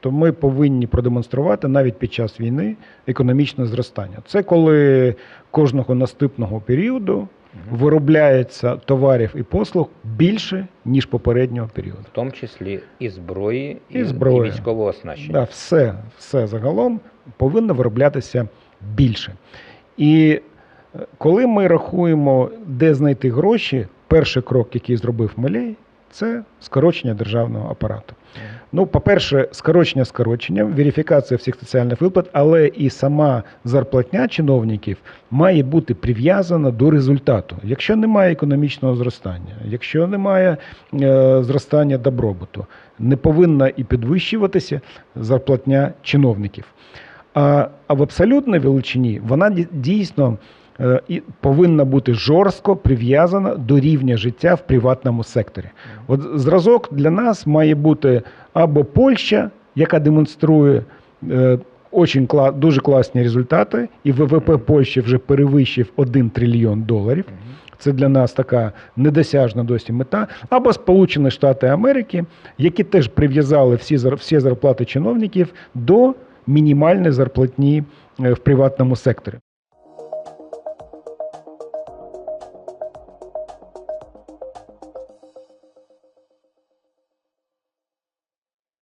Тобто ми повинні продемонструвати навіть під час війни економічне зростання. Це коли кожного наступного періоду виробляється товарів і послуг більше, ніж попереднього періоду. В тому числі і зброї, І зброї. і військового оснащення. Да, все, все загалом повинно вироблятися більше. І е, коли ми рахуємо, де знайти гроші, перший крок, який зробив Мелей, це скорочення державного апарату. Ну, по-перше, скорочення скороченням, верифікація всіх соціальних виплат, але і сама зарплатня чиновників має бути прив'язана до результату. Якщо немає економічного зростання, якщо немає е, зростання добробуту, не повинна і підвищуватися зарплатня чиновників. А, а в абсолютній величині вона дійсно і повинна бути жорстко прив'язана до рівня життя в приватному секторі. От зразок для нас має бути або Польща, яка демонструє е, очень дуже класні результати, і ВВП Польщі вже перевищив 1 трильйон доларів. Це для нас така недосяжна досі мета. Або Сполучені Штати Америки, які теж прив'язали всі, всі зарплати чиновників до мінімальної зарплатні е, в приватному секторі.